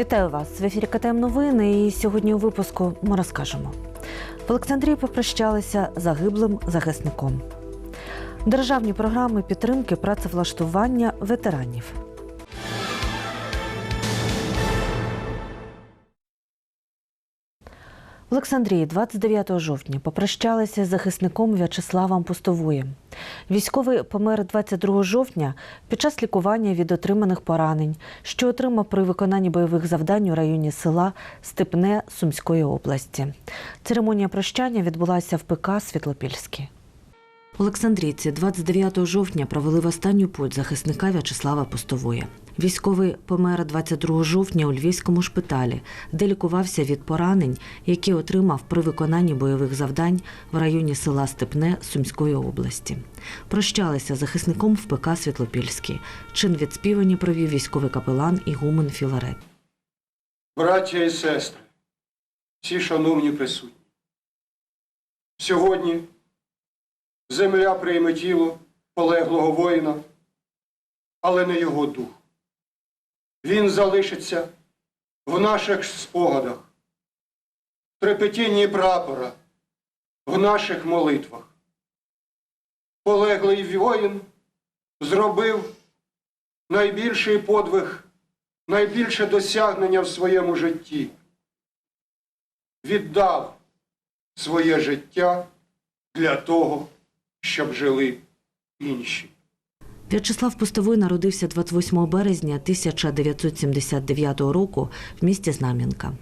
Вітаю вас в ефірі КТМ Новини. І сьогодні у випуску ми розкажемо. В Олександрії попрощалися загиблим захисником. Державні програми підтримки працевлаштування ветеранів. Олександрії 29 жовтня попрощалися з захисником В'ячеславом Пустовоєм. Військовий помер 22 жовтня під час лікування від отриманих поранень, що отримав при виконанні бойових завдань у районі села Степне Сумської області. Церемонія прощання відбулася в ПК Світлопільське. Олександрійці 29 жовтня провели в останню путь захисника В'ячеслава Постовоя. Військовий помер 22 жовтня у львівському шпиталі, де лікувався від поранень, які отримав при виконанні бойових завдань в районі села Степне Сумської області. Прощалися захисником в ПК Світлопільський. Чин відспівані провів військовий капелан Ігумен Філарет. Браття і сестри, всі шановні присутні. Сьогодні земля прийме тіло полеглого воїна, але не його дух. Він залишиться в наших спогадах, в трепетінні прапора, в наших молитвах. Полеглий воїн зробив найбільший подвиг найбільше досягнення в своєму житті. Віддав своє життя для того, щоб жили інші. В'ячеслав Пустовий народився 28 березня 1979 року в місті Знам'янка.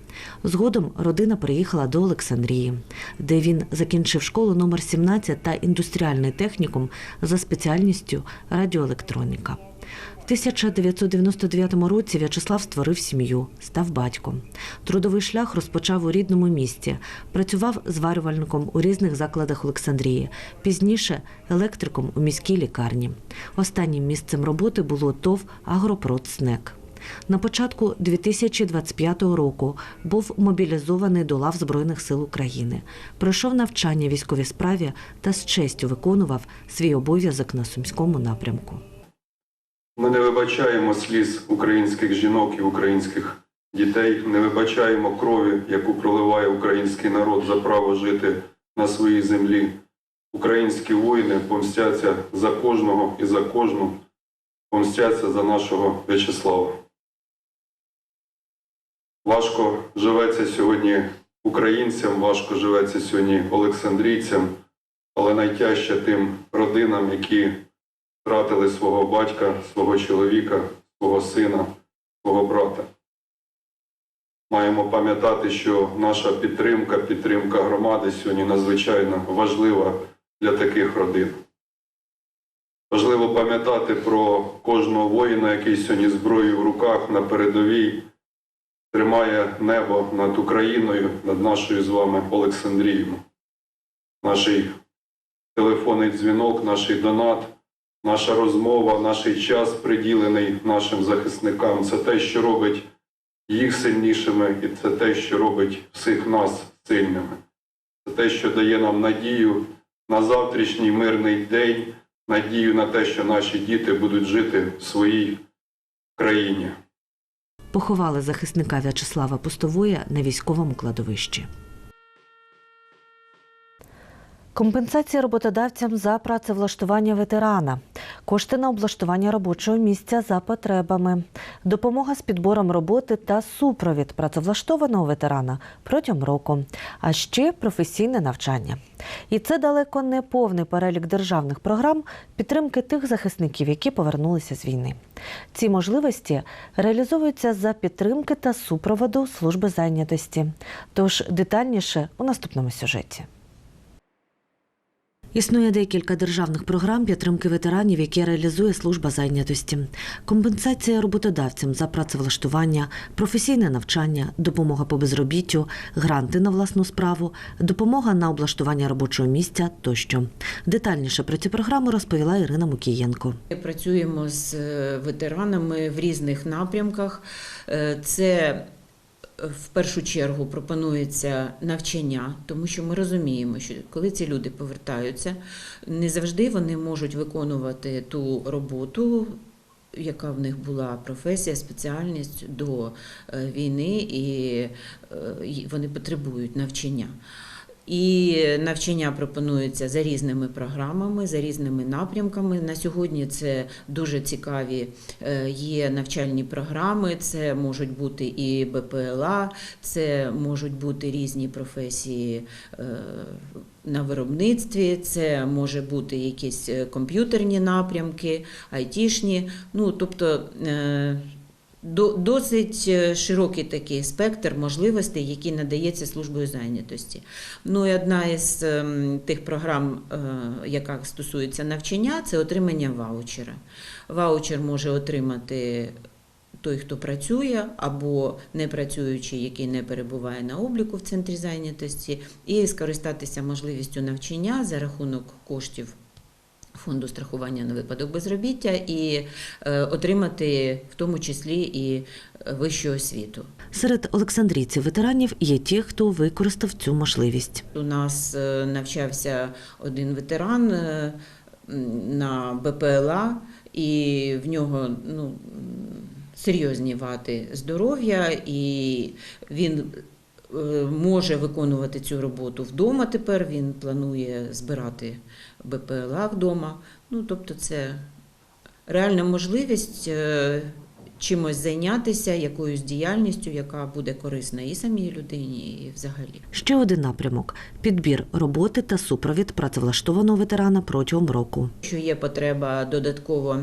Згодом родина приїхала до Олександрії, де він закінчив школу номер 17 та індустріальний технікум за спеціальністю радіоелектроніка. В 1999 році В'ячеслав створив сім'ю, став батьком. Трудовий шлях розпочав у рідному місті. Працював зварювальником у різних закладах Олександрії. Пізніше електриком у міській лікарні. Останнім місцем роботи було ТОВ «Агропродснек». На початку 2025 року був мобілізований до лав Збройних сил України. Пройшов навчання військовій справі та з честю виконував свій обов'язок на сумському напрямку. Ми не вибачаємо сліз українських жінок і українських дітей, не вибачаємо крові, яку проливає український народ за право жити на своїй землі. Українські воїни помстяться за кожного і за кожну, помстяться за нашого В'ячеслава. Важко живеться сьогодні українцям, важко живеться сьогодні олександрійцям, але найтяжче тим родинам, які втратили свого батька, свого чоловіка, свого сина, свого брата. Маємо пам'ятати, що наша підтримка, підтримка громади сьогодні надзвичайно важлива для таких родин. Важливо пам'ятати про кожного воїна, який сьогодні зброєю в руках на передовій тримає небо над Україною, над нашою з вами Олександрією. Наш телефонний дзвінок, наш донат наша розмова, наш час приділений нашим захисникам. Це те, що робить їх сильнішими, і це те, що робить всіх нас сильними. Це те, що дає нам надію на завтрашній мирний день, надію на те, що наші діти будуть жити в своїй країні. Поховали захисника В'ячеслава Пустовоя на військовому кладовищі. Компенсація роботодавцям за працевлаштування ветерана, кошти на облаштування робочого місця за потребами, допомога з підбором роботи та супровід працевлаштованого ветерана протягом року, а ще професійне навчання. І це далеко не повний перелік державних програм підтримки тих захисників, які повернулися з війни. Ці можливості реалізовуються за підтримки та супроводу служби зайнятості. Тож детальніше у наступному сюжеті. Існує декілька державних програм підтримки ветеранів, які реалізує служба зайнятості. Компенсація роботодавцям за працевлаштування, професійне навчання, допомога по безробіттю, гранти на власну справу, допомога на облаштування робочого місця тощо. Детальніше про ці програми розповіла Ірина Мукієнко. Ми працюємо з е, ветеранами в різних напрямках. Е, Це в першу чергу пропонується навчання, тому що ми розуміємо, що коли ці люди повертаються, не завжди вони можуть виконувати ту роботу. яка в них була професія, спеціальність до е, війни, і е, вони потребують навчання. І навчання пропонується за різними програмами, за різними напрямками. На сьогодні це дуже цікаві е, є навчальні програми. Це можуть бути і БПЛА, це можуть бути різні професії е, на виробництві, це може бути якісь е, комп'ютерні напрямки, айтішні. Ну тобто. До- Досить е, широкий такий спектр можливостей, які надається службою зайнятості. Ну і одна із ем, тих програм, е, яка стосується навчання, це отримання ваучера. Ваучер може отримати той, хто працює, або не працюючий, який не перебуває на обліку в центрі зайнятості, і скористатися можливістю навчання за рахунок коштів. Фонду страхування на випадок безробіття і е, отримати в тому числі і е, вищу освіту. Серед олександрійців ветеранів є ті, хто використав цю можливість. У нас е, навчався один ветеран на БПЛА, і в нього ну, серйозні вади здоров'я, і він може виконувати цю роботу вдома тепер. Він планує збирати БПЛА вдома. Ну, тобто, це реальна можливість. е, Чимось зайнятися якоюсь діяльністю, яка буде корисна і самій людині, і взагалі. Ще один напрямок підбір роботи та супровід працевлаштованого ветерана протягом року. Якщо є потреба додатково.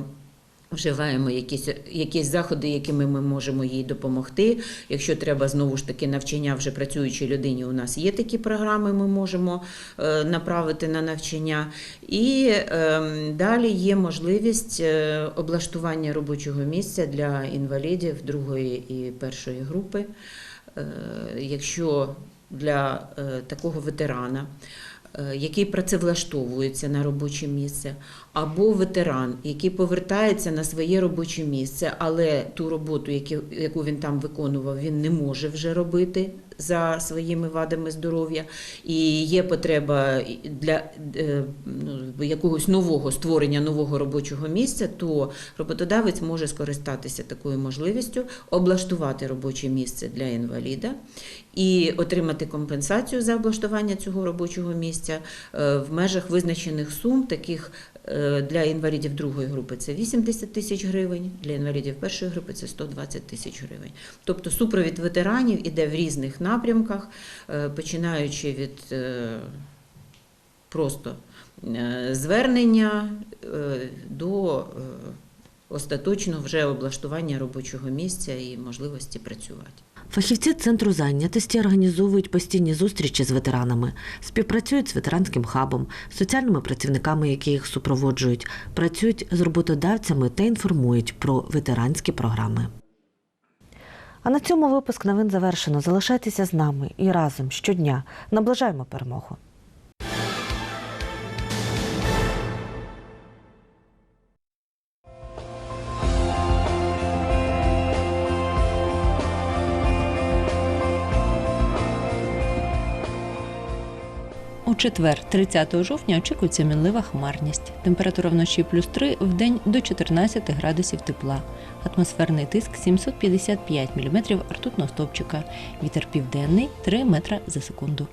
Вживаємо якісь, якісь заходи, якими ми можемо їй допомогти. Якщо треба знову ж таки навчання вже працюючій людині, у нас є такі програми, ми можемо е, направити на навчання. І е, далі є можливість е, облаштування робочого місця для інвалідів другої і першої групи. Е, якщо для такого ветерана, який працевлаштовується на робоче місце, або ветеран, який повертається на своє робоче місце, але ту роботу, яку, він там виконував, він не може вже робити за своїми вадами здоров'я, і є потреба для е, ну, якогось нового створення нового робочого місця, то роботодавець може скористатися такою можливістю, облаштувати робоче місце для інваліда і отримати компенсацію за облаштування цього робочого місця е, в межах визначених сум, таких для інвалідів другої групи це 80 тисяч гривень, для інвалідів першої групи це 120 тисяч гривень. Тобто супровід ветеранів іде в різних напрямках, е, починаючи від е, просто е, звернення е, до е, остаточно вже облаштування робочого місця і можливості працювати. Фахівці центру зайнятості організовують постійні зустрічі з ветеранами, співпрацюють з ветеранським хабом, соціальними працівниками, які їх супроводжують, працюють з роботодавцями та інформують про ветеранські програми. А на цьому випуск новин завершено. Залишайтеся з нами і разом щодня наближаємо перемогу. Четвер, 30 жовтня, очікується мінлива хмарність. Температура вночі плюс 3, в день до 14 градусів тепла. Атмосферний тиск 755 мм ртутного стовпчика. Вітер південний 3 метра за секунду.